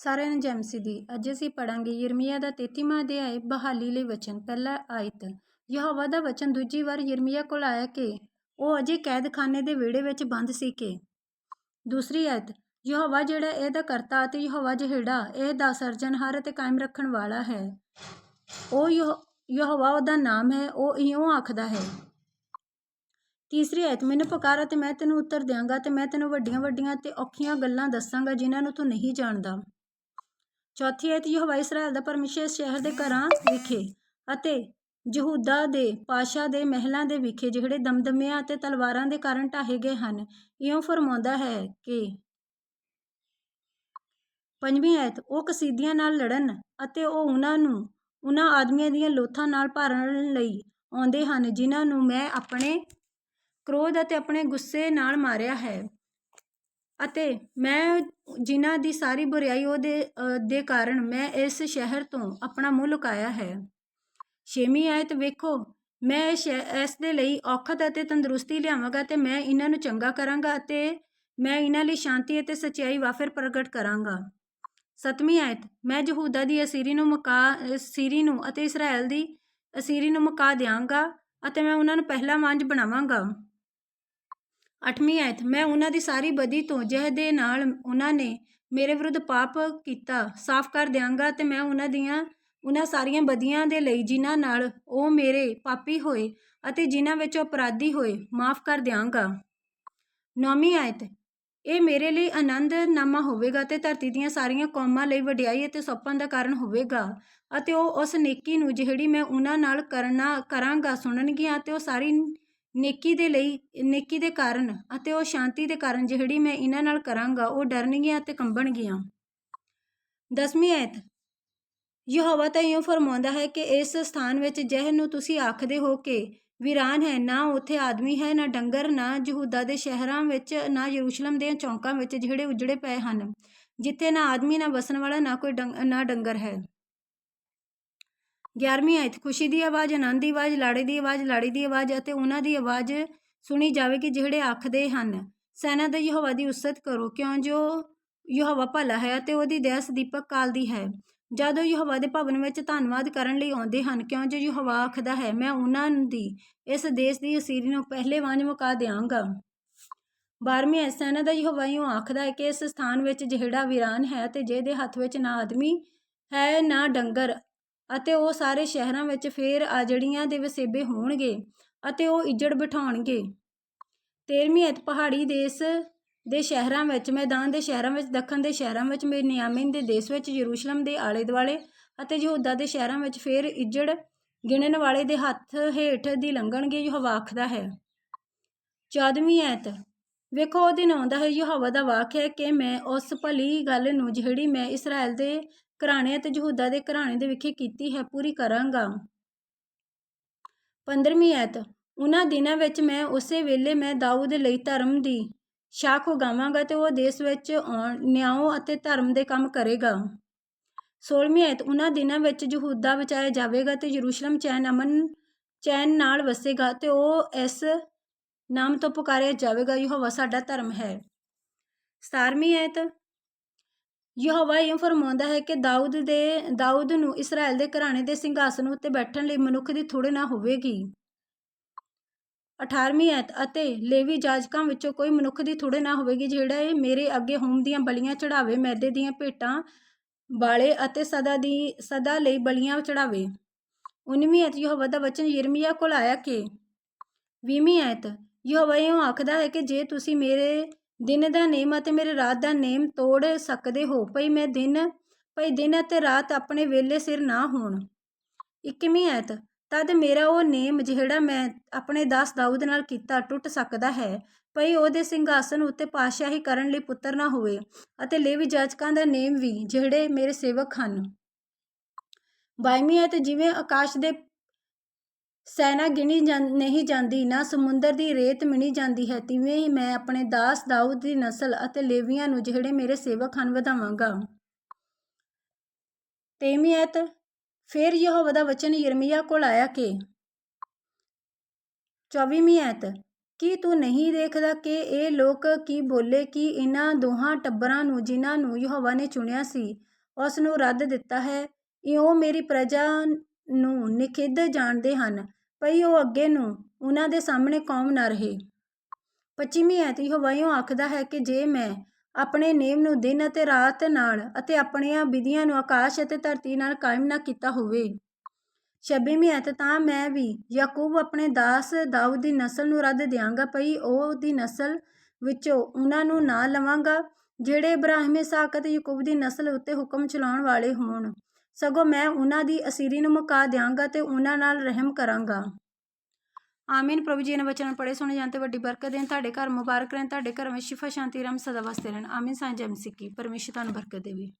ਸਾਰਿਆਂ ਨੂੰ ਜੈਮਸੀ ਦੀ ਅੱਜ ਅਸੀਂ ਪੜਾਂਗੇ ਯਿਰਮੀਆ ਦਾ 33ਵਾਂ ਅਧਿਆਇ ਬਹਾਲੀ ਲਈ ਵਚਨ, ਪਹਿਲਾ ਆਇਤ। ਯਹੋਵਾ ਦਾ ਵਚਨ ਦੂਜੀ ਵਾਰ ਯਿਰਮੀਆ ਕੋਲ ਆਇਆ ਕਿ ਉਹ ਅਜੇ ਕੈਦਖਾਨੇ ਦੇ ਵਿਹੜੇ ਵਿੱਚ ਬੰਦ ਸੀ ਕਿ ਦੂਸਰੀ ਆਇਤ, ਯਹੋਵਾ ਜਿਹੜਾ ਇਹਦਾ ਕਰਤਾ ਅਤੇ ਯਹੋਵਾ ਜਿਹੜਾ ਇਹ ਦਾ ਸਰਜਨਹਾਰ ਅਤੇ ਕਾਇਮ ਰੱਖਣ ਵਾਲਾ ਹੈ। ਉਹ ਯਹ, ਯਹੋਵਾ ਉਹਦਾ ਨਾਮ ਹੈ, ਉਹ ਇਉਂ ਆਖਦਾ ਹੈ। ਤੀਸਰੀ ਆਇਤ, ਮੈਨੂੰ ਪੁਕਾਰ ਅਤੇ ਮੈਂ ਤੈਨੂੰ ਉੱਤਰ ਦਿਆਂਗਾ ਤੇ ਮੈਂ ਤੈਨੂੰ ਵੱਡੀਆਂ ਵੱਡੀਆਂ ਤੇ ਔਖੀਆਂ ਗੱਲਾਂ ਦੱਸਾਂਗਾ ਜਿਨ੍ਹਾਂ ਨੂੰ ਤੂੰ ਨਹੀਂ ਜਾਣਦਾ। ਚੌਥੀ ਆਇਤ ਯਹੋਵਾ ਇਸਰਾਇਲ ਦਾ ਪਰਮੇਸ਼ਰ ਸ਼ਹਿਰ ਦੇ ਘਰਾਂ ਵਿਖੇ ਅਤੇ ਯਹੂਦਾ ਦੇ ਪਾਸ਼ਾ ਦੇ ਮਹਿਲਾਂ ਦੇ ਵਿਖੇ, ਜਿਹੜੇ ਦਮਦਮਿਆਂ ਅਤੇ ਤਲਵਾਰਾਂ ਦੇ ਕਾਰਨ ਢਾਹੇ ਗਏ ਹਨ। ਇਉਂ ਫਰਮਾਉਂਦਾ ਹੈ ਕਿ ਪੰਜਵੀਂ ਆਇਤ, ਉਹ ਕਸੀਦੀਆਂ ਨਾਲ ਲੜਨ ਅਤੇ ਉਹ ਉਹਨਾਂ ਨੂੰ, ਉਹਨਾਂ ਆਦਮੀਆਂ ਦੀਆਂ ਲੋਥਾਂ ਨਾਲ ਭਰਨ ਲਈ ਆਉਂਦੇ ਹਨ, ਜਿਨ੍ਹਾਂ ਨੂੰ ਮੈਂ ਆਪਣੇ ਕ੍ਰੋਧ ਅਤੇ ਆਪਣੇ ਗੁੱਸੇ ਨਾਲ ਮਾਰਿਆ ਹੈ। ਅਤੇ ਮੈਂ ਜਿਨ੍ਹਾਂ ਦੀ ਸਾਰੀ ਬੁਰਾਈ ਉਹਦੇ ਦੇ ਕਾਰਨ ਮੈਂ ਇਸ ਸ਼ਹਿਰ ਤੋਂ ਆਪਣਾ ਮੂੰਹ ਲੁਕਾਇਆ ਹੈ। ਛੇਵੀਂ ਆਇਤ ਵੇਖੋ, ਮੈਂ ਇਸ ਸ਼ਹਿ- ਇਸ ਦੇ ਲਈ ਔਖਤ ਅਤੇ ਤੰਦਰੁਸਤੀ ਲਿਆਵਾਂਗਾ ਤੇ ਮੈਂ ਇਹਨਾਂ ਨੂੰ ਚੰਗਾ ਕਰਾਂਗਾ ਅਤੇ ਮੈਂ ਇਹਨਾਂ ਲਈ ਸ਼ਾਂਤੀ ਅਤੇ ਸਚਾਈ ਵਾਫਰ ਪ੍ਰਗਟ ਕਰਾਂਗਾ। ਸਤਵੀਂ ਆਇਤ, ਮੈਂ ਯਹੂਦਾ ਦੀ ਅਸੀਰੀ ਨੂੰ ਮਕਾ, ਅਸੀਰੀ ਨੂੰ ਅਤੇ ਇਸਰਾਇਲ ਦੀ ਅਸੀਰੀ ਨੂੰ ਮਕਾ ਦਿਆਂਗਾ ਅਤੇ ਮੈਂ ਉਹਨਾਂ ਨੂੰ ਪਹਿਲਾ ਵਾਂਝ ਬਣਾਵਾਂਗਾ। ਅੱਠਵੀਂ ਆਇਤ ਮੈਂ ਉਹਨਾਂ ਦੀ ਸਾਰੀ ਬਦੀ ਤੋਂ ਜਿਹਦੇ ਨਾਲ ਉਹਨਾਂ ਨੇ ਮੇਰੇ ਵਿਰੁੱਧ ਪਾਪ ਕੀਤਾ, ਸਾਫ਼ ਕਰ ਦਿਆਂਗਾ ਤੇ ਮੈਂ ਉਹਨਾਂ ਦੀਆਂ, ਉਹਨਾਂ ਸਾਰੀਆਂ ਬਦੀਆਂ ਦੇ ਲਈ ਜਿਨ੍ਹਾਂ ਨਾਲ ਉਹ ਮੇਰੇ ਪਾਪੀ ਹੋਏ ਅਤੇ ਜਿਨ੍ਹਾਂ ਵਿੱਚ ਉਹ ਅਪਰਾਧੀ ਹੋਏ, ਮਾਫ਼ ਕਰ ਦਿਆਂਗਾ। ਨੌਵੀਂ ਆਇਤ ਇਹ ਮੇਰੇ ਲਈ ਆਨੰਦ ਨਾਮਾ ਹੋਵੇਗਾ ਤੇ ਧਰਤੀ ਦੀਆਂ ਸਾਰੀਆਂ ਕੌਮਾਂ ਲਈ ਵਡਿਆਈ ਅਤੇ ਸੌਪਣ ਦਾ ਕਾਰਨ ਹੋਵੇਗਾ ਅਤੇ ਉਹ ਉਸ ਨੇਕੀ ਨੂੰ ਜਿਹੜੀ ਮੈਂ ਉਹਨਾਂ ਨਾਲ ਕਰਨਾ, ਕਰਾਂਗਾ ਸੁਣਨਗੀਆਂ ਅਤੇ ਉਹ ਸਾਰੀ ਨੇਕੀ ਦੇ ਲਈ, ਨੇਕੀ ਦੇ ਕਾਰਨ ਅਤੇ ਉਹ ਸ਼ਾਂਤੀ ਦੇ ਕਾਰਨ ਜਿਹੜੀ ਮੈਂ ਇਹਨਾਂ ਨਾਲ ਕਰਾਂਗਾ, ਉਹ ਡਰਨਗੀਆਂ ਅਤੇ ਕੰਬਣਗੀਆਂ। ਦਸਵੀਂ ਐਤ ਯਹੋਵਾ ਤਾਂ ਇਉਂ ਫਰਮਾਉਂਦਾ ਹੈ ਕਿ ਇਸ ਸਥਾਨ ਵਿੱਚ ਜਿਹਨ ਨੂੰ ਤੁਸੀਂ ਆਖਦੇ ਹੋ ਕਿ ਵੀਰਾਨ ਹੈ, ਨਾ ਉੱਥੇ ਆਦਮੀ ਹੈ, ਨਾ ਡੰਗਰ, ਨਾ ਯਹੂਦਾ ਦੇ ਸ਼ਹਿਰਾਂ ਵਿੱਚ, ਨਾ ਯਰੂਸ਼ਲਮ ਦੇ ਚੌਂਕਾਂ ਵਿੱਚ ਜਿਹੜੇ ਉਜੜੇ ਪਏ ਹਨ, ਜਿੱਥੇ ਨਾ ਆਦਮੀ, ਨਾ ਵਸਣ ਵਾਲਾ, ਨਾ ਕੋਈ ਡੰਗ ਨਾ ਡੰਗਰ ਹੈ। 11ਵੀਂ ਆਇਤ ਖੁਸ਼ੀ ਦੀ ਆਵਾਜ਼, ਆਨੰਦ ਦੀ ਆਵਾਜ਼, ਲਾੜੇ ਦੀ ਆਵਾਜ਼, ਲਾੜੀ ਦੀ ਆਵਾਜ਼ ਅਤੇ ਉਹਨਾਂ ਦੀ ਆਵਾਜ਼ ਸੁਣੀ ਜਾਵੇਗੀ ਜਿਹੜੇ ਆਖਦੇ ਹਨ, ਸੈਨਾ ਦਾ ਯਹੋਵਾ ਦੀ ਉਸਤ ਕਰੋ, ਕਿਉਂ ਜੋ ਯਹੋਵਾ ਭਲਾ ਹੈ ਅਤੇ ਉਹਦੀ ਦਇਆ ਦੀਪਕ ਕਾਲ ਦੀ ਹੈ? ਜਦੋਂ ਯਹੋਵਾ ਦੇ ਭਵਨ ਵਿੱਚ ਧੰਨਵਾਦ ਕਰਨ ਲਈ ਆਉਂਦੇ ਹਨ, ਕਿਉਂ ਜੋ ਯਹੋਵਾ ਆਖਦਾ ਹੈ, ਮੈਂ ਉਹਨਾਂ ਦੀ, ਇਸ ਦੇਸ਼ ਦੀ ਅਸੀਰੀ ਨੂੰ ਪਹਿਲੇ ਵਾਂਝ ਮੁਕਾ ਦਿਆਂਗਾ। 12ਵੀਂ ਆਇਤ ਸੈਨਾ ਦਾ ਯਹੋਵਾ ਇਉਂ ਆਖਦਾ ਹੈ ਕਿ ਇਸ ਸਥਾਨ ਵਿੱਚ ਜਿਹੜਾ ਵੀਰਾਨ ਹੈ ਤੇ ਜਿਹਦੇ ਹੱਥ ਵਿੱਚ ਨਾ ਆਦਮੀ ਹੈ, ਨਾ ਡੰਗਰ ਅਤੇ ਉਹ ਸਾਰੇ ਸ਼ਹਿਰਾਂ ਵਿੱਚ ਫੇਰ ਆਜੜੀਆਂ ਦੇ ਵਸੇਬੇ ਹੋਣਗੇ ਅਤੇ ਉਹ ਇੱਜੜ ਬਿਠਾਉਣਗੇ। 13ਵੀਂ ਐਤ ਪਹਾੜੀ ਦੇਸ਼ ਦੇ ਸ਼ਹਿਰਾਂ ਵਿੱਚ, ਮੈਦਾਨ ਦੇ ਸ਼ਹਿਰਾਂ ਵਿੱਚ, ਦੱਖਣ ਦੇ ਸ਼ਹਿਰਾਂ ਵਿੱਚ ਨਿਆਮਿਨ ਦੇ ਦੇਸ਼ ਵਿੱਚ, ਯਰੂਸ਼ਲਮ ਦੇ ਆਲੇ ਦੁਆਲੇ ਅਤੇ ਯਹੂਦਾ ਦੇ ਸ਼ਹਿਰਾਂ ਵਿੱਚ ਫੇਰ ਇੱਜੜ ਗਿਣਨ ਵਾਲੇ ਦੇ ਹੱਥ ਹੇਠ ਦੀ ਲੰਘਣਗੇ ਯਹੋਵਾ ਆਖਦਾ ਹੈ। 14ਵੀਂ ਐਤ, ਵੇਖੋ ਉਹ ਦਿਨ ਆਉਂਦਾ ਹੈ, ਯਹੋਵਾ ਦਾ ਵਾਕ ਹੈ ਕਿ ਮੈਂ ਉਸ ਭਲੀ ਗੱਲ ਨੂੰ ਜਿਹੜੀ ਮੈਂ ਇਸਰਾਇਲ ਦੇ ਘਰਾਣੇ ਅਤੇ ਯਹੂਦਾ ਦੇ ਘਰਾਣੇ ਦੇ ਵਿਖੇ ਕੀਤੀ ਹੈ, ਪੂਰੀ ਕਰਾਂਗਾ। 15ਵੀਂ ਐਤ ਉਹਨਾਂ ਦਿਨਾਂ ਵਿੱਚ ਮੈਂ ਉਸੇ ਵੇਲੇ ਮੈਂ ਦਾਊਦ ਲਈ ਧਰਮ ਦੀ ਸ਼ਾਖ ਉਗਾਵਾਂਗਾ ਤੇ ਉਹ ਦੇਸ਼ ਵਿੱਚ ਨਿਆਂ ਅਤੇ ਧਰਮ ਦੇ ਕੰਮ ਕਰੇਗਾ। 16ਵੀਂ ਐਤ ਉਹਨਾਂ ਦਿਨਾਂ ਵਿੱਚ ਯਹੂਦਾ ਬਚਾਇਆ ਜਾਵੇਗਾ ਤੇ ਯਰੂਸ਼ਲਮ ਚੈਨ ਅਮਨ ਚੈਨ ਨਾਲ ਵਸੇਗਾ ਤੇ ਉਹ ਇਸ ਨਾਮ ਤੋਂ ਪੁਕਾਰਿਆ ਜਾਵੇਗਾ, ਯਹੋਵਾ ਸਾਡਾ ਧਰਮ ਹੈ। 17ਵੀਂ ਐਤ ਯਹੋਵਾ ਇਹ ਫਰਮਾਉਂਦਾ ਹੈ ਕਿ ਦਾਊਦ ਦੇ, ਦਾਊਦ ਨੂੰ ਇਸਰਾਇਲ ਦੇ ਘਰਾਣੇ ਦੇ ਸਿੰਘਾਸਨ ਉੱਤੇ ਬੈਠਣ ਲਈ ਮਨੁੱਖ ਦੀ ਥੋੜੇ ਨਾ ਹੋਵੇਗੀ। 18ਵੀਂ ਐਤ ਅਤੇ ਲੇਵੀ ਜਾਜਕਾਂ ਵਿੱਚੋਂ ਕੋਈ ਮਨੁੱਖ ਦੀ ਥੋੜੇ ਨਾ ਹੋਵੇਗੀ ਜਿਹੜਾ ਇਹ ਮੇਰੇ ਅੱਗੇ ਹੋਮ ਦੀਆਂ ਬਲੀਆਂ ਚੜਾਵੇ ਮੈਦੇ ਦੀਆਂ ਭੇਟਾਂ ਵਾਲੇ ਅਤੇ ਸਦਾ ਦੀ, ਸਦਾ ਲਈ ਬਲੀਆਂ ਚੜਾਵੇ 19ਵੀਂ ਐਤ ਯਹੋਵਾ ਦਾ ਵਚਨ ਯਿਰਮੀਆ ਕੋਲ ਆਇਆ ਕਿ 20ਵੀਂ ਐਤ ਯਹੋਵਾ ਇਹ ਆਖਦਾ ਹੈ ਕਿ ਜੇ ਤੁਸੀਂ ਮੇਰੇ ਦਿਨ ਦਾ ਨੇਮ ਅਤੇ ਮੇਰੇ ਰਾਤ ਦਾ ਨੇਮ ਤੋੜ ਸਕਦੇ ਹੋ। ਭਈ ਮੈਂ ਦਿਨ, ਭਈ ਦਿਨ ਅਤੇ ਰਾਤ ਆਪਣੇ ਵੇਲੇ ਸਿਰ ਨਾ ਹੋਣ। 21ਵੀਂ ਐਤ ਤਦ ਮੇਰਾ ਉਹ ਨੇਮ ਜਿਹੜਾ ਮੈਂ ਆਪਣੇ ਦਾਸ ਦਾਊਦ ਨਾਲ ਕੀਤਾ ਟੁੱਟ ਸਕਦਾ ਹੈ। ਭਈ ਉਹਦੇ ਸਿੰਘਾਸਨ ਉੱਤੇ ਪਾਤਸ਼ਾਹੀ ਕਰਨ ਲਈ ਪੁੱਤਰ ਨਾ ਹੋਵੇ ਅਤੇ ਲੇਵੀ ਜਾਜਕਾਂ ਦਾ ਨੇਮ ਵੀ ਜਿਹੜੇ ਮੇਰੇ ਸੇਵਕ ਹਨ। 22ਵੀਂ ਐਤ ਜਿਵੇਂ ਆਕਾਸ਼ ਦੇ ਸੈਨਾ ਗਿਣੀ ਜਾਂ ਨਹੀਂ ਜਾਂਦੀ, ਨਾ ਸਮੁੰਦਰ ਦੀ ਰੇਤ ਮਿਣੀ ਜਾਂਦੀ ਹੈ, ਤਿਵੇਂ ਹੀ ਮੈਂ ਆਪਣੇ ਦਾਸ ਦਾਊਦ ਦੀ ਨਸਲ ਅਤੇ ਲੇਵੀਆਂ ਨੂੰ ਜਿਹੜੇ ਮੇਰੇ ਸੇਵਕ ਹਨ ਵਧਾਵਾਂਗਾ। ਤੇਵੀਂ ਐਤ ਫਿਰ ਯਹੋਵਾ ਦਾ ਵਚਨ ਯਰਮੀਆ ਕੋਲ ਆਇਆ ਕਿ 24ਵੀਂ ਐਤ ਕੀ ਤੂੰ ਨਹੀਂ ਦੇਖਦਾ ਕਿ ਇਹ ਲੋਕ ਕੀ ਬੋਲੇ ਕਿ ਇਹਨਾਂ ਦੋਹਾਂ ਟੱਬਰਾਂ ਨੂੰ ਜਿਨ੍ਹਾਂ ਨੂੰ ਯਹੋਵਾ ਨੇ ਚੁਣਿਆ ਸੀ ਉਸ ਨੂੰ ਰੱਦ ਦਿੱਤਾ ਹੈ? ਇਉਂ ਮੇਰੀ ਪ੍ਰਜਾ ਨੂੰ ਨਿਖਿੱਧ ਜਾਣਦੇ ਹਨ। ਭਈ ਉਹ ਅੱਗੇ ਨੂੰ ਉਹਨਾਂ ਦੇ ਸਾਹਮਣੇ ਕੌਮ ਨਾ ਰਹੇ। ਪੱਚੀਵੀਂ ਐਤ ਯਹੋਵਾ ਆਖਦਾ ਹੈ ਕਿ ਜੇ ਮੈਂ ਆਪਣੇ ਨੇਮ ਨੂੰ ਦਿਨ ਅਤੇ ਰਾਤ ਨਾਲ ਅਤੇ ਆਪਣੀਆਂ ਵਿਧੀਆਂ ਨੂੰ ਆਕਾਸ਼ ਅਤੇ ਧਰਤੀ ਨਾਲ ਕਾਇਮ ਨਾ ਕੀਤਾ ਹੋਵੇ ਛੱਬੀਵੀਂ ਐਤ ਤਾਂ ਮੈਂ ਵੀ ਯਾਕੂਬ ਆਪਣੇ ਦਾਸ ਦਾਊਦ ਦੀ ਨਸਲ ਨੂੰ ਰੱਦ ਦਿਆਂਗਾ, ਭਈ ਉਹ ਦੀ ਨਸਲ ਵਿੱਚੋਂ ਉਹਨਾਂ ਨੂੰ ਨਾ ਲਵਾਂਗਾ, ਜਿਹੜੇ ਇਬਰਾਹਿਮ, ਇਸਾਕ ਅਤੇ ਯਾਕੂਬ ਦੀ ਨਸਲ ਉੱਤੇ ਹੁਕਮ ਚਲਾਉਣ ਵਾਲੇ ਹੋਣ। ਸਗੋਂ ਮੈਂ ਉਹਨਾਂ ਦੀ ਅਸੀਰੀ ਨੂੰ ਮੁਕਾ ਦਿਆਂਗਾ ਤੇ ਉਹਨਾਂ ਨਾਲ ਰਹਿਮ ਕਰਾਂਗਾ। ਆਮੀਨ। ਪ੍ਰਭੂ ਜੀ ਨੇ ਵਚਨ ਪੜੇ ਸੁਣੇ ਜਾਣ ਤੇ ਵੱਡੀ ਬਰਕਤ ਦੇਣ। ਤੁਹਾਡੇ ਘਰ ਮੁਬਾਰਕ ਰਹਿਣ, ਤੁਹਾਡੇ ਘਰ ਵਿੱਚ ਸ਼ਿਫਾ ਸ਼ਾਂਤੀ ਰਾਮ ਸਦਾ ਵਸਦੇ ਰਹਿਣ। ਆਮੀਨ। ਸਾਂਝ ਐਮਸੀਕੀ ਪਰਮੇਸ਼ਰ ਤੁਹਾਨੂੰ ਬਰਕਤ ਦੇਵੇ।